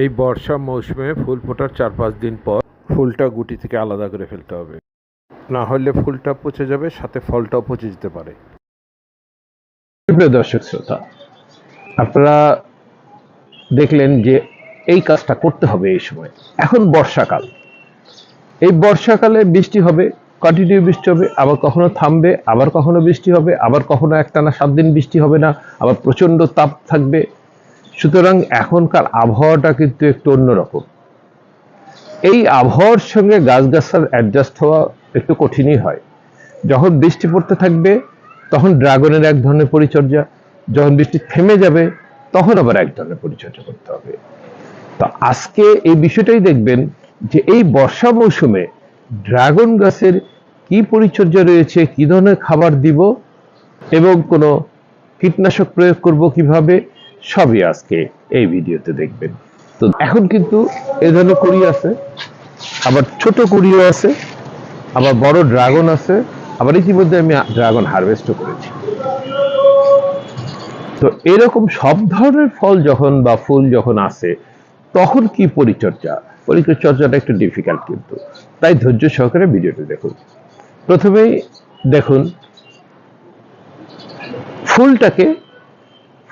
এই বর্ষা মৌসুমে ফুল ফোটার চার পাঁচ দিন পর ফুলটা গুটি থেকে আলাদা করে ফেলতে হবে। না হলে ফুলটা পচে যাবে, সাথে ফলটাও পচে যেতে পারে। দর্শক শ্রোতা, আপনারা দেখলেন যে এই কাজটা করতে হবে এই সময়। এখন বর্ষাকাল। এই বর্ষাকালে বৃষ্টি হবে কন্টিনিউ বৃষ্টি হবে, আবার কখনো থামবে, আবার কখনো বৃষ্টি হবে, আবার কখনো একটানা সাত দিন বৃষ্টি হবে না, আবার প্রচণ্ড তাপ থাকবে। সুতরাং এখনকার আবহাওয়াটা কিন্তু একটু অন্যরকম। এই আবহাওয়ার সঙ্গে গাছগাছার অ্যাডজাস্ট হওয়া একটু কঠিনই হয়। যখন বৃষ্টি পড়তে থাকবে, তখন ড্রাগনের এক ধরনের পরিচর্যা। যখন বৃষ্টি থেমে যাবে, তখন আবার এক ধরনের পরিচর্যা করতে হবে। তো আজকে এই বিষয়টাই দেখবেন যে এই বর্ষা মৌসুমে ড্রাগন গাছের কি পরিচর্যা রয়েছে, কি ধরনের খাবার দিব এবং কোনো কীটনাশক প্রয়োগ করব কীভাবে সবই আজকে এই ভিডিওতে দেখবেন। তো এখন কিন্তু এই ধরনের কুড়ি আছে, আবার ছোট কুড়িও আছে, আবার বড় ড্রাগন আছে, আবার ইতিমধ্যে আমি ড্রাগন হারভেস্টও করেছি। তো এরকম সব ধরনের ফল যখন বা ফুল যখন আসে, তখন কি পরিচর্যা? পরিচর্যাটা একটু ডিফিকাল্ট কিন্তু। তাই ধৈর্য সহকারে ভিডিওটি দেখুন। প্রথমেই দেখুন, ফুলটাকে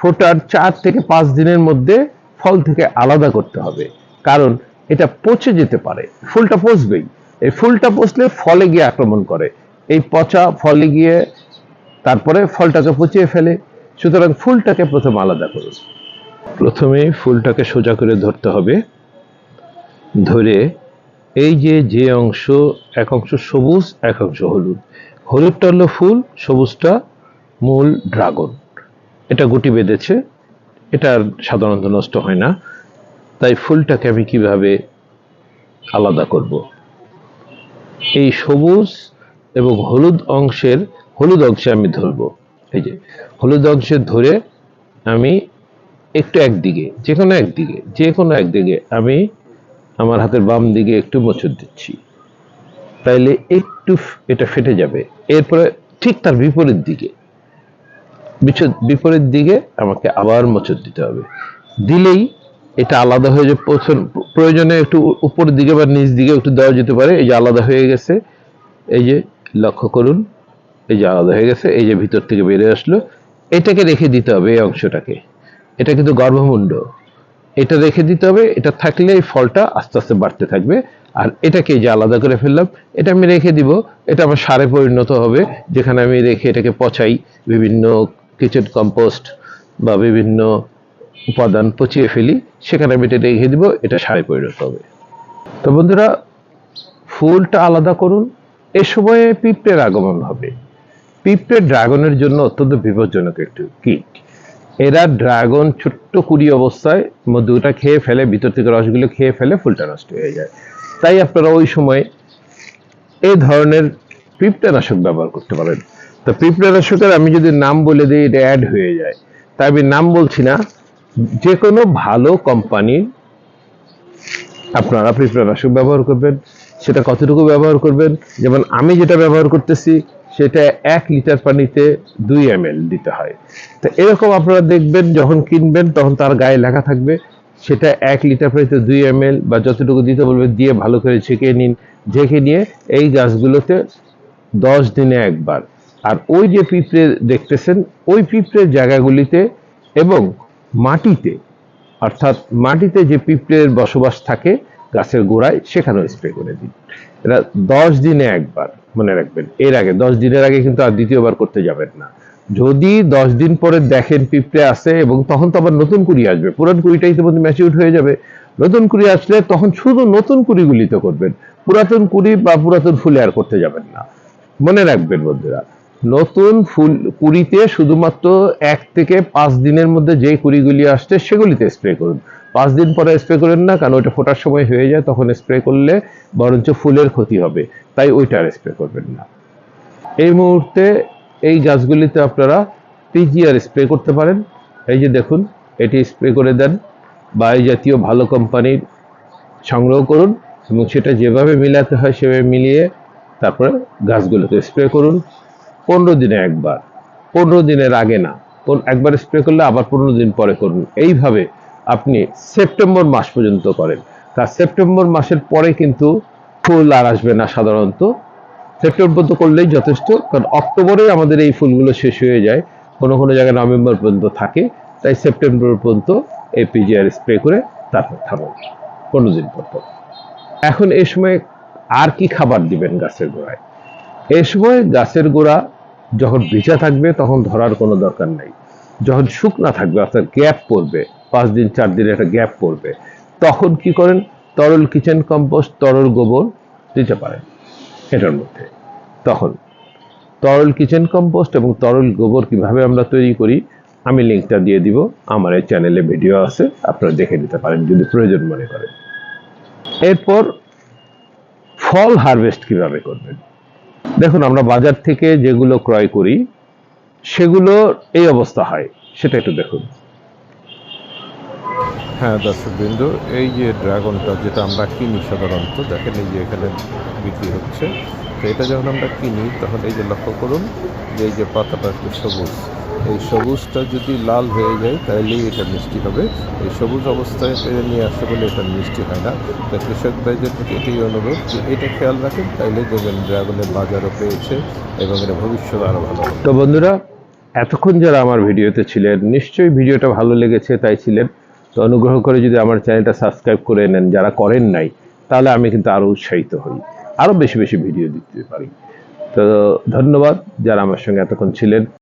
ফোটার চার থেকে পাঁচ দিনের মধ্যে ফল থেকে আলাদা করতে হবে। কারণ এটা পচে যেতে পারে। ফুলটা পচবেই। এই ফুলটা পচলে ফলে গিয়ে আক্রমণ করে। এই পচা ফলে গিয়ে তারপরে ফলটাকে পচিয়ে ফেলে। সুতরাং ফুলটাকে প্রথম আলাদা করুন। প্রথমে ফুলটাকে সোজা করে ধরতে হবে। ধরে এই যে যে অংশ, এক অংশ সবুজ, এক অংশ হলুদ। হলুদটা হলো ফুল, সবুজটা মূল ড্রাগন। এটা গুটি বেঁধেছে, এটা সাধারণত নষ্ট হয় না। তাই ফুলটাকে আমি কীভাবে আলাদা করব? এই সবুজ এবং হলুদ অংশের, হলুদ অংশে আমি ধরব। এই যে, হলুদ অংশে ধরে আমি একটু একদিকে যে কোনো একদিকে যে কোনো একদিকে আমি আমার হাতের বাম দিকে একটু মোচড় দিচ্ছি। তাইলে একটু এটা ফেটে যাবে। এরপরে ঠিক তার বিপরীত দিকে। বিপরীত দিকে আমাকে আবার মোচড় দিতে হবে। দিলেই এটা আলাদা হয়ে প্রথম- প্রয়োজনে একটু উপরের দিকে বা নিচ দিকে একটু দেওয়া যেতে পারে, এই যে আলাদা হয়ে গেছে, এই যে লক্ষ্য করুন, এই যে আলাদা হয়ে গেছে, এই যে ভিতর থেকে বেরিয়ে আসলো, এটাকে রেখে দিতে হবে এই অংশটাকে। এটা কিন্তু গর্ভমুণ্ড। এটা রেখে দিতে হবে, এটা থাকলে এই ফলটা আস্তে আস্তে বাড়তে থাকবে। আর এটাকে যে আলাদা করে ফেললাম, এটা আমি রেখে দিব, এটা আমার সারে পরিণত হবে, যেখানে আমি রেখে এটাকে পচাই বিভিন্ন কিচেন কম্পোস্ট বা বিভিন্ন উপাদান পচিয়ে ফেলি সেখানে আমি এটা রেখে দিব, এটা সারে পরিণত হবে। তো বন্ধুরা, ফুলটা আলাদা করুন। এ সময়ে পিঁপড়ের আগমন হবে। পিঁপড়ে ড্রাগনের জন্য অত্যন্ত বিপজ্জনক একটি কীট। এরা ড্রাগন ছোট্ট কুড়ি অবস্থায় মধুটা খেয়ে ফেলে, ভিতর থেকে রসগুলো খেয়ে ফেলে ফুলটা নষ্ট হয়ে যায়। তাই আপনারা ওই সময় এই ধরনের পিঁপড়ানাশক ব্যবহার করতে পারেন। তো পিঁপড়ানাশকের আমি যদি নাম বলে দিই, এটা অ্যাড হয়ে যায়। তাই আমি নাম বলছি না যে কোনো ভালো কোম্পানির আপনারা পিঁপড়ানাশক ব্যবহার করবেন, সেটা কতটুকু ব্যবহার করবেন, যেমন আমি যেটা ব্যবহার করতেছি, সেটা এক লিটার পানিতে দুই এম দিতে হয়। তো এরকম আপনারা দেখবেন, যখন কিনবেন, তখন তার গায়ে লেখা থাকবে, সেটা এক লিটার পানিতে দুই এম বা যতটুকু দিতে বলবে দিয়ে ভালো করে ছেঁকে নিন। ঝেঁকে নিয়ে এই গাছগুলোতে দশ দিনে একবার আর ওই যে পিঁপড়ে দেখতেছেন, ওই পিঁপড়ের জায়গাগুলিতে এবং মাটিতে, অর্থাৎ মাটিতে যে পিঁপড়ের বসবাস থাকে গাছের গোড়ায়, সেখানেও স্প্রে করে দিন। এটা দশ দিনে একবার, মনে রাখবেন, এর আগে, দশ দিনের আগে কিন্তু আর দ্বিতীয়বার করতে যাবেন না। যদি দশ দিন পরে দেখেন পিঁপড়ে আসে এবং তখন তো আবার নতুন কুড়ি আসবে, পুরান কুড়িটা ইতিমধ্যে ম্যাচিউড হয়ে যাবে। নতুন কুড়ি আসলে তখন শুধু নতুন কুড়িগুলিতে করবেন, পুরাতন কুড়ি বা পুরাতন ফুলে আর করতে যাবেন না। মনে রাখবেন বন্ধুরা নতুন ফুল কুড়িতে শুধুমাত্র এক থেকে পাঁচ দিনের মধ্যে যে কুড়িগুলি আসছে সেগুলিতে স্প্রে করুন। পাঁচ দিন পরে স্প্রে করেন না, কারণ ওইটা ফোটার সময় হয়ে যায়, তখন স্প্রে করলে বরঞ্চ ফুলের ক্ষতি হবে, তাই ওইটা আর স্প্রে করবেন না। এই মুহূর্তে এই গাছগুলিতে আপনারা পিজিআর স্প্রে করতে পারেন। এই যে দেখুন, এটি স্প্রে করে দেন, বা জাতীয় ভালো কোম্পানির সংগ্রহ করুন, এবং সেটা যেভাবে মিলাতে হয় সেভাবে মিলিয়ে তারপরে গাছগুলোতে স্প্রে করুন। পনেরো দিনে একবার। পনেরো দিনের আগে না। একবার স্প্রে করলে আবার পনেরো দিন পরে করুন। এইভাবে আপনি সেপ্টেম্বর মাস পর্যন্ত করেন। তা সেপ্টেম্বর মাসের পরে কিন্তু ফুল আর আসবে না সাধারণত। সেপ্টেম্বর পর্যন্ত করলেই যথেষ্ট, কারণ অক্টোবরে আমাদের এই ফুলগুলো শেষ হয়ে যায়। কোনো কোনো জায়গায় নভেম্বর পর্যন্ত থাকে। তাই সেপ্টেম্বর পর্যন্ত এই পিজিআর স্প্রে করে তারপর থাকুন পনেরো দিন পর এখন এই সময় আর কি খাবার দিবেন গাছের গোড়ায়? এই সময় গাছের গোড়া যখন ভিজা থাকবে, তখন ধরার কোনো দরকার নেই। যখন শুকনা থাকবে, অর্থাৎ গ্যাপ পড়বে, পাঁচ দিন, চার দিন একটা গ্যাপ পড়বে, তখন কি করেন? তরল কিচেন কম্পোস্ট, তরল গোবর দিতে পারেন এটার মধ্যে। তখন তরল কিচেন কম্পোস্ট এবং তরল গোবর কীভাবে আমরা তৈরি করি, আমি লিঙ্কটা দিয়ে দিব, আমার এই চ্যানেলে ভিডিও আছে, আপনারা দেখে নিতে পারেন যদি প্রয়োজন মনে করেন। এরপর ফল হারভেস্ট কীভাবে করবেন? দেখুন, আমরা বাজার থেকে যেগুলো ক্রয় করি, সেগুলো এই অবস্থা হয়। সেটা একটু দেখুন। হ্যাঁ এই যে ড্রাগনটা, যেটা আমরা কিনি সাধারণত, দেখেন এই যে এখানে বিক্রি হচ্ছে। তো এটা যখন আমরা কিনি, তখন এই যে লক্ষ্য করুন যে এই যে পাতাটা একটু সবুজ। এই সবুজটা যদি লাল হয়ে যায়, তাহলেই এটা মিষ্টি হবে। এই সবুজ অবস্থায় পেরে নিয়ে আসতে বলে এটা মিষ্টি হয় না। তাই কৃষক ভাইদের প্রতি এটাই অনুরোধ যে এটা খেয়াল রাখেন, তাইলে দেখবেন ড্রাগনের বাজারও পেয়েছে এবং এটা ভবিষ্যৎ আরও ভালো হবে। তো বন্ধুরা, এতক্ষণ যারা আমার ভিডিওতে ছিলেন, নিশ্চয়ই ভিডিওটা ভালো লেগেছে, তাই ছিলেন। তো অনুগ্রহ করে যদি আমার চ্যানেলটা সাবস্ক্রাইব করে নেন, যারা করেন নাই, তাহলে আমি কিন্তু আরও উৎসাহিত হই। আরও বেশি বেশি ভিডিও দিতে পারি। তো ধন্যবাদ যারা আমার সঙ্গে এতক্ষণ ছিলেন।